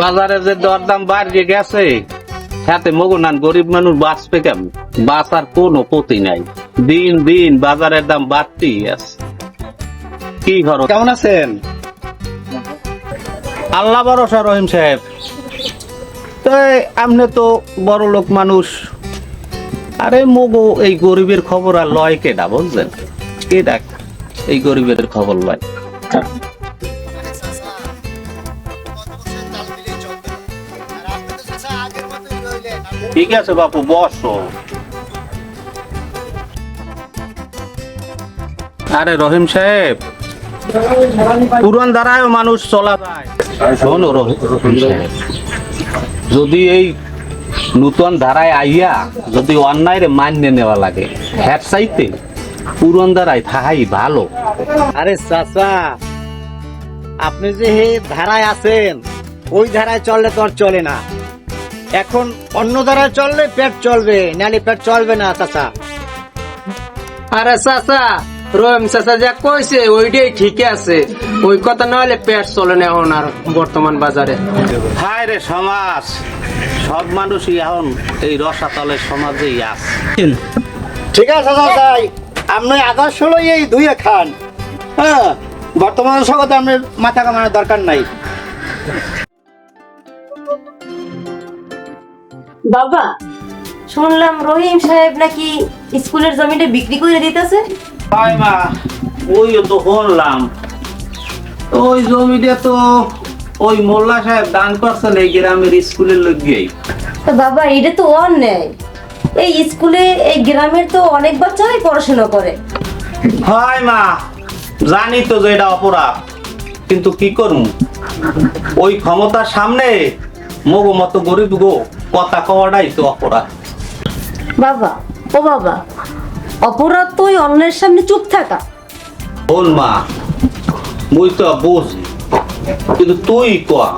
বাজারে যে দরদাম বাড়িয়ে গেছে মগুনান গরিব মানুষ বাঁচবে কেমন? বাঁচার কোনো পতি নাই। দিন দিন বাজারের দাম বাড়তেই আছে। কি খরচ কেমন আছেন? আল্লাহ ভরসা রহিম সাহেব। তাই আপনি তো বড় লোক মানুষ। আরে মগো এই গরিবের খবর আর লয় কেডা বুঝলেন? কে ডাক এই গরিবের খবর লয়? ঠিক আছে বাপু, বসো। আরে রহিম সাহেব, পুরান দ্বারায় মানুষ চলা যায়। শোনো রহিম সাহেব, যদি এই নূতন ধারায় আইয়া যদি অন্যায় মান্য নেওয়া লাগে হ্যাট চাইতে পুরন ধারায় থাহাই ভালো। আরে চাচা, আপনি যে ধারায় আছেন, ওই ধারায় চললে তো আর চলে না। এখন অন্য ধারায় চললে পেট চলবে নালে পেট চলবে না চাচা। আরে চাচা রহিম চাচা যা কইছে ওইটাই ঠিকই আছে। ওই কথা না হলে পেট চলে না এখন আর বর্তমান বাজারে। হায় রে সমাজ সব মানুষই এখন এই রসাতলের সমাজেই আছে। ঠিক আছে চাচাই আপনি আদর্শ লই এই ধুয়ে খান। হ্যাঁ বর্তমান জগতে আপনার মাথা কামানোর দরকার নাই। বাবা শুনলাম রহিম সাহেব নাকি স্কুলের জমিটা বিক্রি করে দিতেছে? হায় মা ওই তো শুনলাম। ওই জমিটা তো ওই মোল্লা সাহেব দান করছেন এই গ্রামের স্কুলের লোক গিয়েই তো বাবা এটা তো অন্যায়। এই স্কুলে এই গ্রামের তো অনেক বাচ্চারাই পড়াশোনা করে। হায় মা জানি তো যে এটা অপরাধ কিন্তু কি করমু? ওই ক্ষমতার সামনে মগো মতো গরিব গো কথা কওয়াটাই তো অপরাধ। বাবা ও বাবা অপরাধ তো ওই অন্যের সামনে চুপ থাকা। বল মা মুই তো বুঝি। কিন্তু তুই কয়া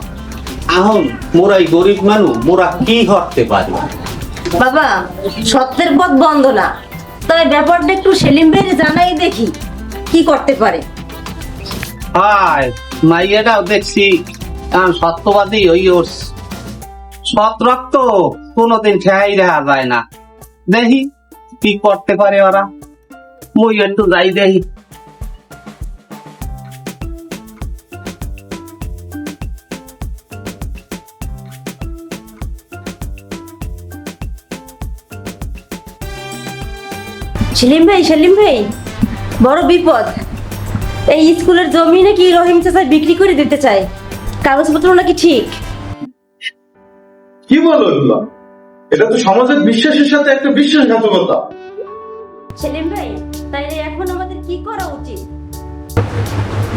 এখন মোরাই গরিব মানুষ মোরা কি হতে পারি? বাবা সত্যের পথ বন্ধ না। তাই ব্যাপারটা একটু সেলিম ভাইয়ের জানাই দেখি কি করতে পারে। হায় মাইয়াটাও দেখছি কারণ সত্যবাদী ওই ওর সৎ কোনোদিন দেখা যায় না। দেখি কি করতে পারে ওরা? একটু যাই দেখি সেলিম ভাই সেলিম ভাই, বড় বিপদ। এই স্কুলের জমি নাকি রহিম চাচা বিক্রি করে দিতে চায়। কাগজপত্র নাকি ঠিক? বলো এগুলো এটা তো সমাজের বিশ্বাসের সাথে একটা বিশ্বাসঘাতকতা সেলিম ভাই তাইলে এখন আমাদের কি করা উচিত?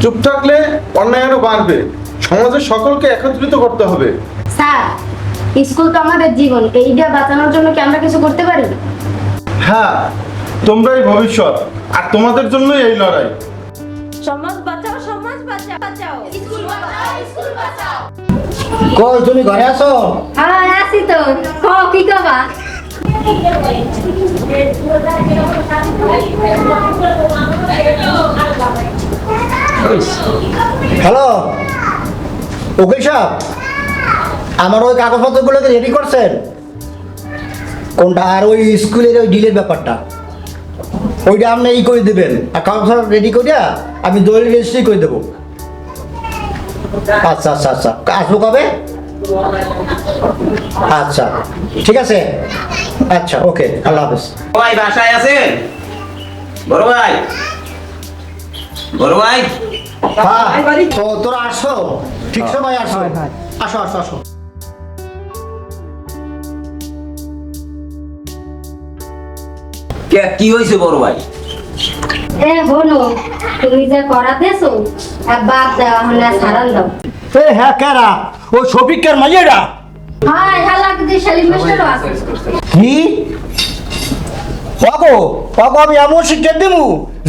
চুপ থাকলে অন্যায় আরও বাড়বে। সমাজের সকলকে একত্রিত করতে হবে। স্যার স্কুল তো আমাদের জীবন। এইটা বাঁচানোর জন্য কি আমরা কিছু করতে পারি? হ্যাঁ তোমরাই ভবিষ্যৎ আর তোমাদের জন্যই এই লড়াই। সমাজ বাঁচাও সমাজ বাঁচাও। বাঁচাও স্কুল বাঁচাও স্কুল বাঁচাও। কই তুমি ঘরে আছো? হ্যাঁ তো ক কবা? হ্যালো? উকিল সাহেব, আমার ওই কাগজপত্রগুলোকে রেডি করছেন? কোনটা? আর ওই স্কুলের ওই ডিলের ব্যাপারটা। ওইটা আপনি ই করে দেবেন। আর কাগজ রেডি করিয়া আমি দলিল রেজিস্ট্রি করে দেবো। আচ্ছা আচ্ছা আচ্ছা। আসব কবে? আচ্ছা ঠিক আছে? আচ্ছা ওকে আল্লাহ হাফেজ। ভাই বাসায় আছেন? বড় ভাই? বড় ভাই? হ্যাঁ তো তোরা আসো। ঠিক সময় আসো। আসো আসো আসো। কি হয়েছে বড় ভাই? তুমি যে করাতেছো বাদ দেওয়া হলে সারান দাও। হ্যাঁ কেরা ও শফিকের মাইয়েরা। হ্যাঁ হালা যে শালিম মাস্টারও আছে। কি? পাগো পাগো আমি এমন শিক্ষা দিমু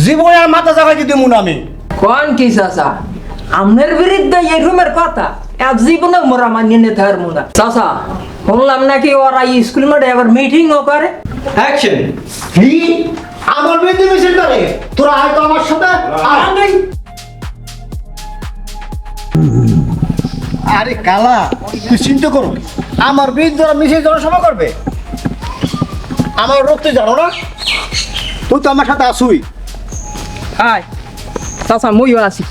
জীবনে আর মাথা চাপাইতে দিমু না আমি। কোন কি চাচা? আমনের বিরুদ্ধে এই রুমের কথা এক জীবনে মোরা মানিয়ে নিতে পারব না। চাচা শুনলাম নাকি ওরা এই স্কুল মাঠে আবার মিটিংও করে? অ্যাকশন কি? আমার বিরুদ্ধে মিছিল করে? তোরা হয়তো আমার সাথে আয়। আরে কালা তুই চিন্তা করো আমার বিরুদ্ধে ওরা মিছিল জনসভা করবে? আমার রোগ তুই জানো না? তুই তো আমার সাথে আসুই চাচা মইও আছি।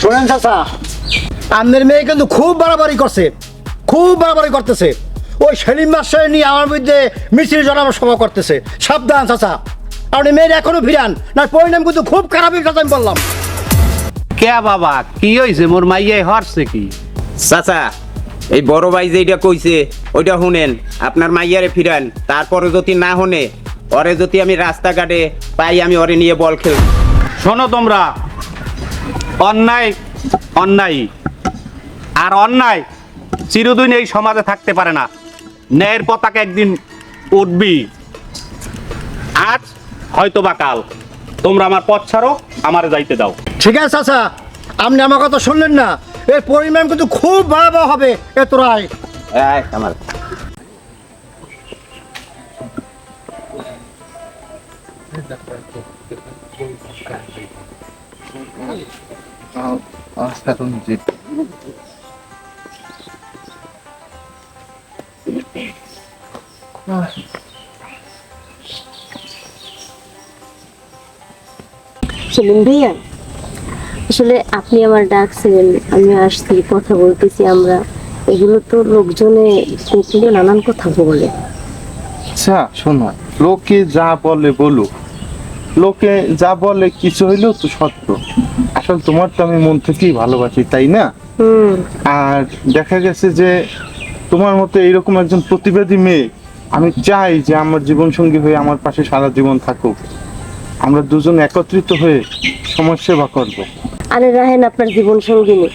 শোনেন চাচা আপনার মেয়ে কিন্তু খুব বাড়াবাড়ি করছে খুব বাড়াবাড়ি করতেছে। ওই সেলিম মাস্টার নিয়ে আমার বিরুদ্ধে মিছিল জনাবার সভা করতেছে। সাবধান চাচা। আপনি মেয়ের এখনও ফিরান না পরিণাম কিন্তু খুব খারাপই কথা আমি বললাম। কে বাবা? কি হয়েছে মোর মাইয়াই হরছে কি? চাচা এই বড় ভাই যেটা কইছে ওইটা শুনেন আপনার মাইয়ারে ফিরান তারপরে যদি না শুনে ওরে যদি আমি রাস্তাঘাটে পাই আমি ওরে নিয়ে বল খেল। শোনো তোমরা অন্যায় অন্যায় আর অন্যায় চিরদিন এই সমাজে থাকতে পারে না। ন্যায়ের পতাকা একদিন উঠবি আজ হয়তো বা কাল। তোমরা আমার পথ ছাড়ো আমারে যাইতে দাও। ঠিক আছে চাচা। আপনি আমার কথা শুনলেন না। এর পরিমাণ কিন্তু খুব ভয়াবহ হবে এ তোরাই আমার। সেলিম ভাইয়া আসলে আপনি আমার ডাকছিলেন আমি আসছি কথা বলতেছি আমরা। এগুলো তো লোকজনে কুকুরে নানান কথা বলে। আচ্ছা শোনো লোকে যা বলে বলুক। লোকে যা বলে কিছু হইলেও তো সত্য। আসলে তোমার তো আমি মন থেকেই ভালোবাসি তাই না? হুম। আর দেখা গেছে যে তোমার মতো এইরকম একজন প্রতিবাদী মেয়ে আমি চাই যে আমার জীবন সঙ্গী হয়ে আমার পাশে সারা জীবন থাকুক। আমরা দুজন একত্রিত হয়ে সমাজ সেবা করব। আরে রাহেন আপনার জীবন সঙ্গিনী।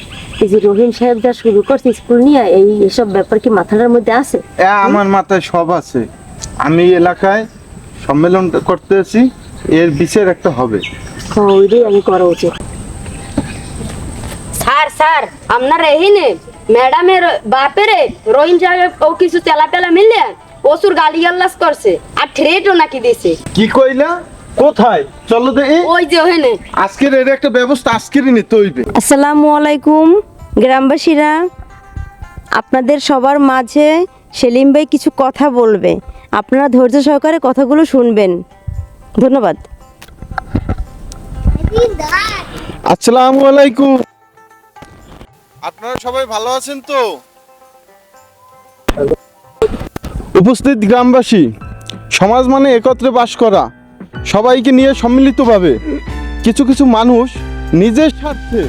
এই যে রহিম সাহেব যা শুরু করছে স্কুল নিয়ে এই এসব ব্যাপার কি মাথাটার মধ্যে আছে? এ আমার মাথায় সব আছে। আমি এলাকায় সম্মেলন করতেছি এর বিচার একটা হবে। হ্যাঁ ওইটাই আমি করা উচিত। স্যার স্যার আপনার এহিনে ম্যাডামের বাপেরে রহিম সাহেব ও কিছু তেলা পেলা মিললে ওসুর গালি গাল্লাস করছে আর থ্রেটও নাকি দিছে। কি কইলা? কোথায়? চলো দেখি। ওই যে ওখানে। আজকের এর একটা ব্যবস্থা আজকেরই নিতে হইবে। আসসালামু আলাইকুম গ্রামবাসীরা। আপনাদের সবার মাঝে সেলিম ভাই কিছু কথা বলবে। আপনারা ধৈর্য সহকারে কথাগুলো শুনবেন। ধন্যবাদ। আসসালামু আলাইকুম। আপনারা সবাই ভালো আছেন তো? উপস্থিত গ্রামবাসী সমাজ মানে একত্রে বাস করা। সবাইকে নিয়ে সম্মিলিতভাবে কিছু কিছু মানুষ নিজের স্বার্থে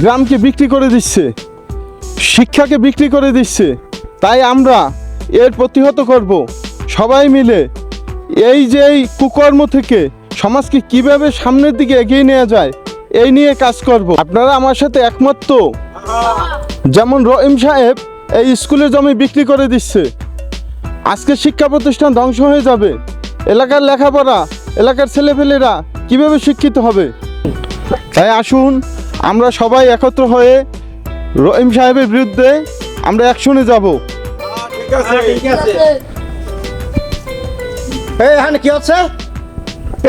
গ্রামকে বিক্রি করে দিচ্ছে, শিক্ষাকে বিক্রি করে দিচ্ছে। তাই আমরা এর প্রতিহত করব। সবাই মিলে এই যে এই কুকর্ম থেকে সমাজকে কীভাবে সামনের দিকে এগিয়ে নেওয়া যায়, এই নিয়ে কাজ করব। আপনারা আমার সাথে একমত তো? যেমন রহিম সাহেব এই স্কুলের জমি বিক্রি করে দিচ্ছে। আজকে শিক্ষা প্রতিষ্ঠান ধ্বংস হয়ে যাবে। এলাকার লেখাপড়া এলাকার ছেলেপেলেরা কীভাবে শিক্ষিত হবে? তাই আসুন আমরা সবাই একত্র হয়ে রহিম সাহেবের বিরুদ্ধে আমরা অ্যাকশনে যাব। এই এখানে কি হচ্ছে?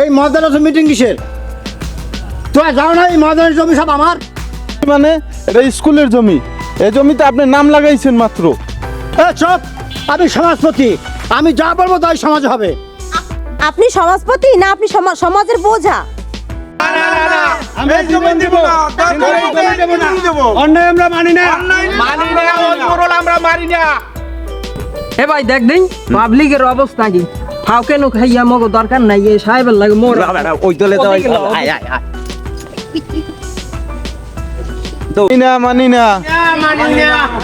এই মহাদানের মিটিং কিসের? তোরা যাও না এই মহাদানের জমি সব আমার? মানে এটা স্কুলের জমি। এই জমিতে আপনি নাম লাগাইছেন মাত্র। এ চপ। আমি সমাজপতি। আমি যা বলব তাই সমাজ হবে। আপনি সমাজপতি না আপনি সমাজের বোঝা? অন্যায় আমরা মানি না। মানি না আমরা মানি না। এ ভাই দেখ দিন পাবলিকের অবস্থা কি? ফাও কেন খাইয়া মগ দরকার নাই এ সাহেবের লাগে মোর। ওই দলে তো আয়, আয়, আয়। মানি না মানি না।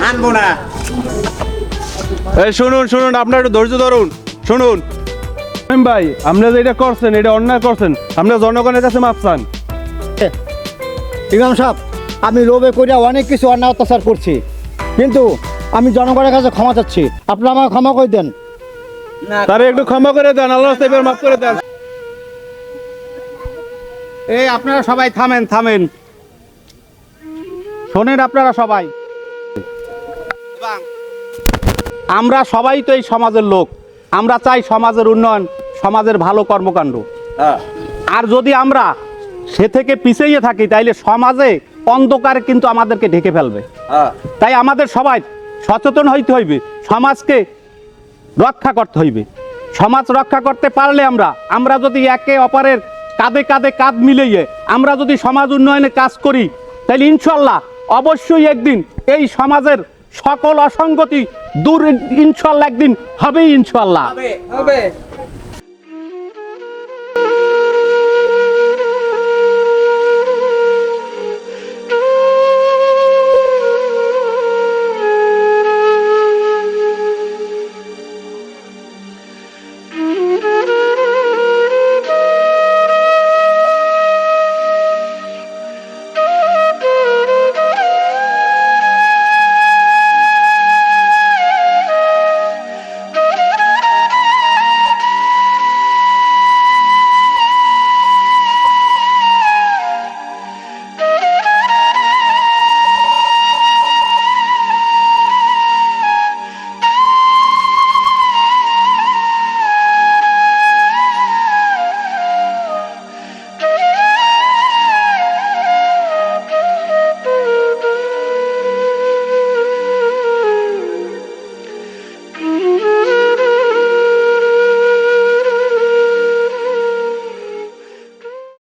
আনব না। এই শুনুন শুনুন আপনার একটু ধৈর্য ধরুন। শুনুন ভাই আপনি যেটা করছেন এটা অন্যায় করছেন আপনি জনগণের কাছে মাপ চান। ইমাম সাহেব আমি লোভে করিয়া অনেক কিছু অন্যায় অত্যাচার করছি কিন্তু আমি জনগণের কাছে ক্ষমা চাচ্ছি। আপনারা আমাকে ক্ষমা করে দেন। তারে একটু ক্ষমা করে দেন আল্লাহ এবার মাফ করে দেন। এই আপনারা সবাই থামেন থামেন। শোনেন আপনারা সবাই। আমরা সবাই তো এই সমাজের লোক আমরা চাই সমাজের উন্নয়ন। সমাজের ভালো কর্মকাণ্ড। হ্যাঁ। আর যদি আমরা সে থেকে পিছিয়ে থাকি তাইলে সমাজে অন্ধকার কিন্তু আমাদেরকে ঢেকে ফেলবে। তাই আমাদের সবাই সচেতন হইতে হইবে সমাজকে রক্ষা করতে হইবে। সমাজ রক্ষা করতে পারলে আমরা আমরা যদি একে অপরের কাঁধে কাঁধে কাঁধ মিলিয়ে আমরা যদি সমাজ উন্নয়নে কাজ করি তাহলে ইনশাল্লাহ অবশ্যই একদিন এই সমাজের সকল অসঙ্গতি দূর ইনশাল্লাহ একদিন হবেই ইনশাল্লাহ। হবে।